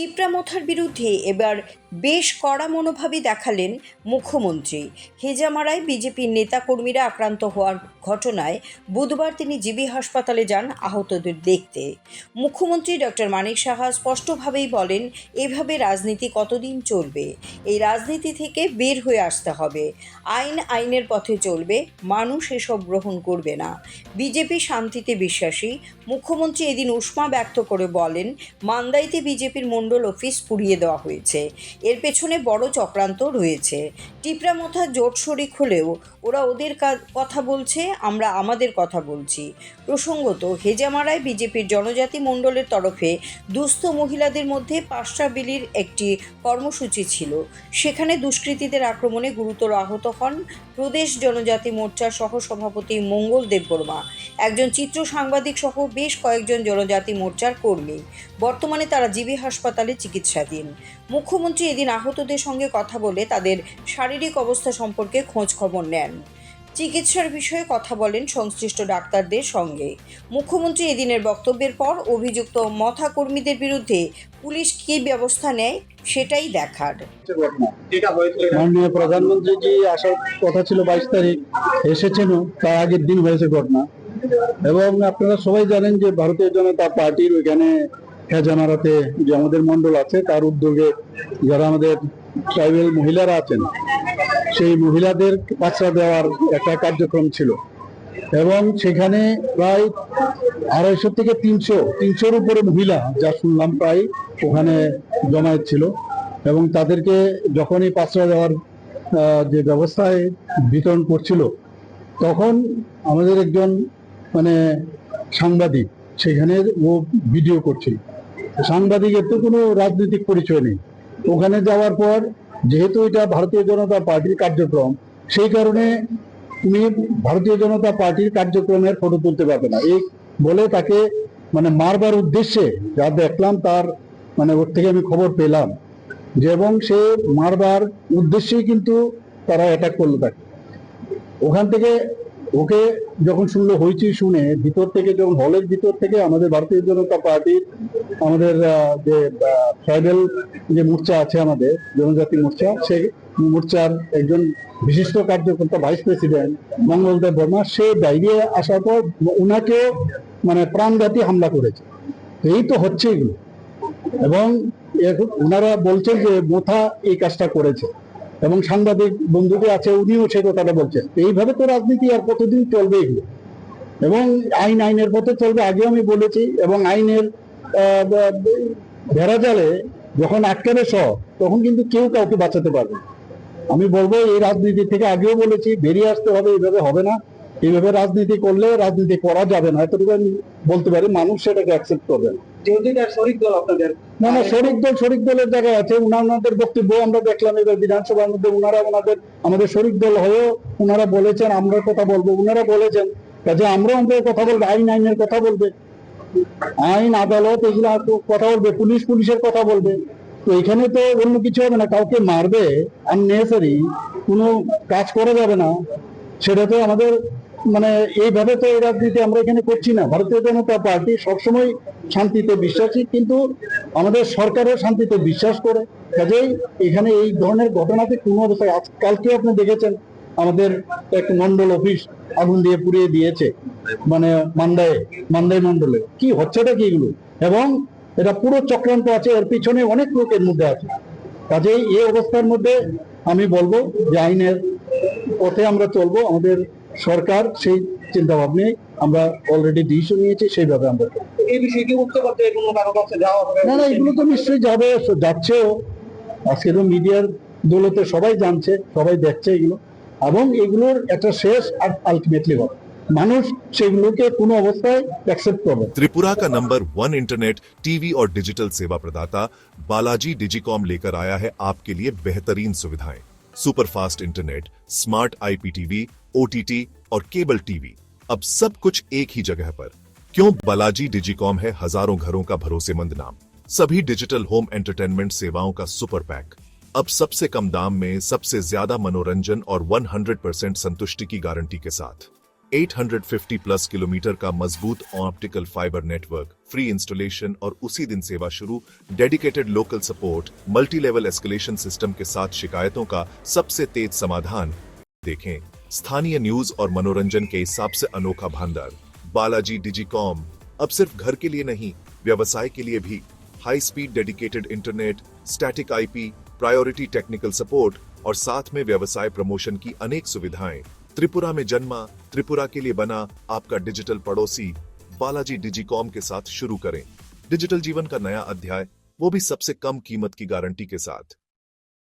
টিপরামথার বিরুদ্ধে এবার বেশ কড়া মনোভাবই দেখালেন মুখ্যমন্ত্রী। হেজামারায় বিজেপির নেতাকর্মীরা আক্রান্ত হওয়ার ঘটনায় বুধবার তিনি জিবি হাসপাতালে যান আহতদের দেখতে। মুখ্যমন্ত্রী ডক্টর মানিক সাহা স্পষ্টভাবেই বলেন, এভাবে রাজনীতি কতদিন চলবে? এই রাজনীতি থেকে বের হয়ে আসতে হবে। আইন আইনের পথে চলবে, মানুষ এসব গ্রহণ করবে না। বিজেপি শান্তিতে বিশ্বাসী, মুখ্যমন্ত্রী এদিন উষ্মা ব্যক্ত করে বলেন, মান্দাইতে বিজেপির মণ্ডল অফিস পুড়িয়ে দেওয়া হয়েছে। এর পেছনে বড় চক্রান্ত রয়েছে। টিপরামথা জোট শরিক হলেও ওরা ওদের কথা বলছে, আমরা আমাদের কথা বলছি। প্রসঙ্গত, হেজামারায় বিজেপির জনজাতি মণ্ডলের তরফে দুস্থ মহিলাদের মধ্যে পাঁচটা বিলির একটি কর্মসূচি ছিল। সেখানে দুষ্কৃতীদের আক্রমণে গুরুতর আহত হন প্রদেশ জনজাতি মোর্চার সহসভাপতি মঙ্গল দেববর্মা। একজন চিত্র সাংবাদিক সহ বেশ কয়েকজন জনজাতি মোর্চার কর্মী। বর্তমানে তারা জিবি হাসপাতালে চিকিৎসাধীন। মুখ্যমন্ত্রী এদিন আহতদের সঙ্গে কথা বলে তাদের শারীরিক অবস্থা সম্পর্কে খোঁজ খবর নেন। চিকিৎসার বিষয়ে কথা বলেন সংশ্লিষ্ট ডাক্তারদের সঙ্গে। মুখ্যমন্ত্রী এদিনের বক্তব্যের পর অভিযুক্ত মথা কর্মীদের বিরুদ্ধে পুলিশ কি ব্যবস্থা নেয় সেটাই দেখার। মাননীয় প্রধানমন্ত্রী জি আসার কথা ছিল বাইশ তারিখ এসেছেন তার আগের দিন হয়েছে ঘটনা। এবং আপনারা সবাই জানেন যে ভারতীয় জনতা পার্টির ওইখানে হেজামারাতে যে আমাদের মন্ডল আছে, তার উদ্যোগে যারা আমাদের ট্রাইবেল মহিলারা আছেন, সেই মহিলাদের পাচরা দেওয়ার একটা কার্যক্রম ছিল। এবং সেখানে প্রায় আড়াইশো থেকে তিনশো, তিনশোর উপরে মহিলা, যা শুনলাম প্রায় ওখানে জমায়েত ছিল। এবং তাদেরকে যখনই পাচরা দেওয়ার যে ব্যবস্থায় বিতরণ করছিল, তখন আমাদের একজন মানে সাংবাদিক, সেখানে ও ভিডিও করছিল। সাংবাদিকের তো কোনো রাজনৈতিক পরিচয় নেই। ওখানে যাওয়ার পর, যেহেতু এটা ভারতীয় জনতা পার্টির কার্যক্রম, সেই কারণে তুমি ভারতীয় জনতা পার্টির কার্যক্রমের ফটো তুলতে পারবে না। এই বলে তাকে মানে মারবার উদ্দেশ্যে যা দেখলাম তার মানে ওর থেকে আমি খবর পেলাম যে এবং সে মারবার উদ্দেশ্যেই কিন্তু তারা অ্যাটাক করল তাকে। ওখান থেকে ওকে যখন শুনলো হয়েছি শুনে, ভিতর থেকে যখন হলের ভিতর থেকে আমাদের ভারতীয় জনতা পার্টির আমাদের যে ট্রাইবেল যে মোর্চা আছে আমাদের, জনজাতি মোর্চা সেই মোর্চার একজন বিশিষ্ট কার্যকর্তা, ভাইস প্রেসিডেন্ট মঙ্গল মঙ্গলদেব বর্মা, সে বাইরে আসার পর ওনাকেও মানে প্রাণঘাতী হামলা করেছে। এই তো হচ্ছে এগুলো এবং ওনারা বলছেন যে, মোথা এই কাজটা করেছে। এবং সাংবাদিক বন্ধুকে আছে, উনিও সে কথাটা বলছেন। এইভাবে তো রাজনীতি আর কতদিন চলবে এগুলো এবং আইন, আইনের পথে চলবে, আগেও আমি বলেছি, এবং আইনের ভেড়া জালে যখন আটকাবে সব তখন কিন্তু কেউ কাউকে বাঁচাতে পারবে আমি বলব, এই রাজনীতি থেকে আগেও বলেছি, বেরিয়ে আসতে হবে, এইভাবে হবে না। এইভাবে রাজনীতি করলে রাজনীতি করা যাবে না। এতটুকু আমি বলতে পারি, মানুষ সেটাকে অ্যাকসেপ্ট করবে না। যেহেতু শরিক দল আপনাদের। না না শরিক দল শরিক দলের জায়গায় আছে। ওনাদের বক্তব্য আমরা দেখলাম এবার বিধানসভার মধ্যে। উনারা ওনাদের আমাদের শরিক দল হয়েও উনারা বলেছেন আমরা কথা বলব। উনারা বলেছেন কাজে আমরা আমাদের কথা বলব আইন আইনের কথা বলবে। আইন আদালত এগুলো কথা বলবে পুলিশ পুলিশের কথা বলবে। তো এখানে তো অন্য কিছু হবে না কাউকে মারবে আর আননেসারি কোনো কাজ করা যাবে না। সেটা তো আমাদের মানে এইভাবে তো এই রাজনীতি আমরা এখানে করছি না। ভারতীয় জনতা পার্টি সবসময় শান্তিতে বিশ্বাসী, কিন্তু আমাদের সরকারও শান্তিতে বিশ্বাস করে। কাজেই এখানে এই ধরনের ঘটনাতে কোনো অবস্থায় আজ কালকে আপনি দেখেছেন, আমাদের এক মন্ডল অফিস আগুন দিয়ে পুড়িয়ে দিয়েছে মানে মান্দায় মান্দাই মন্ডলে কি হচ্ছেটা কি এগুলো? এবং এটা পুরো চক্রান্ত আছে, এর পিছনে অনেক লোকের মধ্যে আছে। কাজেই এই অবস্থার মধ্যে আমি বলব যে আইনের পথে আমরা চলবো, আমাদের সরকার সেই চিন্তা ভাবনে আমরা অলরেডি ডিসিশন নিয়েছি সেইভাবে আমরা চলবো। এই বিষয়ে কি উত্তর করতে কোনো কারো কাছে যাওয়া হবে না না এগুলো তো নিশ্চয়ই যাবে যাচ্ছেও আজকে তো মিডিয়ার দৌলতে সবাই জানছে সবাই দেখছে এগুলো এবং এগুলোর একটা শেষ আর আলটিমেটলি হবে মানুষ সেগুলোকে কোনো অবস্থায় অ্যাকসেপ্ট করবে না। त्रिपुरा का नंबर वन इंटरनेट टीवी और डिजिटल सेवा प्रदाता बालाजी डिजिकॉम लेकर आया है आपके लिए बेहतरीन सुविधाएं super fast internet smart IPTV OTT और केबल टीवी अब सब कुछ एक ही जगह पर। क्यों बालाजी डिजिकॉम है हज़ारों घरों का भरोसेमंद नाम? सभी डिजिटल होम एंटरटेनमेंट सेवाओं का सुपर पैक। अब सबसे कम दाम में सबसे ज़्यादा मनोरंजन और 100% संतुष्टि की गारंटी के साथ। 850 प्लस किलोमीटर का मज़बूत optical fibre network, free installation और उसी दिन सेवा शुरू, dedicated local support multi level escalation system के साथ शिकायतों का सबसे तेज समाधान। देखें। स्थानीय न्यूज़ और मनोरंजन के हिसाब से अनोखा भंडार। बालाजी डिजिकॉम। अब सिर्फ़ घर के लिए नहीं, व्यवसाय के लिए भी। High speed dedicated internet static IP priority technical support और साथ में व्यवसाय प्रमोशन की अनेक सुविधाएँ। त्रिपुरा में जन्मा, त्रिपुरा के लिए बना आपका डिजिटल पड़ोसी बालाजी डिजिकॉम के साथ शुरू करें। डिजिटल जीवन का नया अध्याय, वो भी सबसे कम कीमत की गारंटी के साथ।